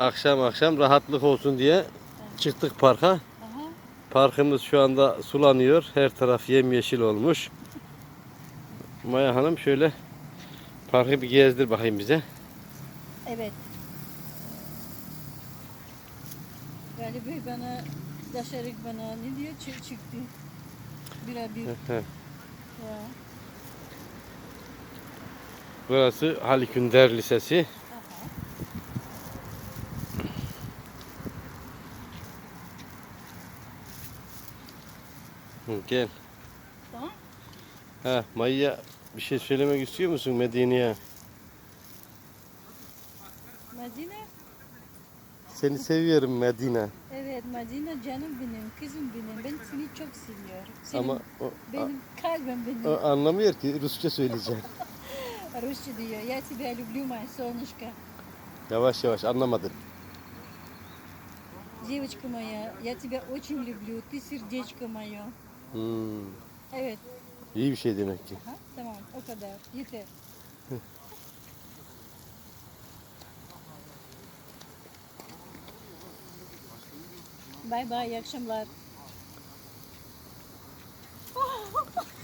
Akşam akşam rahatlık olsun diye çıktık parka. Aha. Parkımız şu anda sulanıyor. Her taraf yemyeşil olmuş. Maya Hanım şöyle parkı bir gezdir bakayım bize. Evet. Galip Bey bana Daşarık bana ne diyor Çı- çıktı. Birebir. Burası Halikünder Lisesi. Hı, Gel. Tamam. Ha, Maya bir şey söylemek istiyor musun Medine'ye? Medine. Seni seviyorum Medine. Evet Medine canım benim, kızım benim. Ben seni çok seviyorum. Senin, Ama o, benim kalbim benim. o anlamıyor ki Rusça söyleyeceğim. Rusça diyor. Я тебя люблю, моя солнышко. Yavaş yavaş anlamadım. Девочка моя, я тебя очень люблю. Ты сердечко мое. Hmm, Evet. iyi bir şey demek ki. Ha, tamam o kadar. Yeter. Bay bay iyi akşamlar.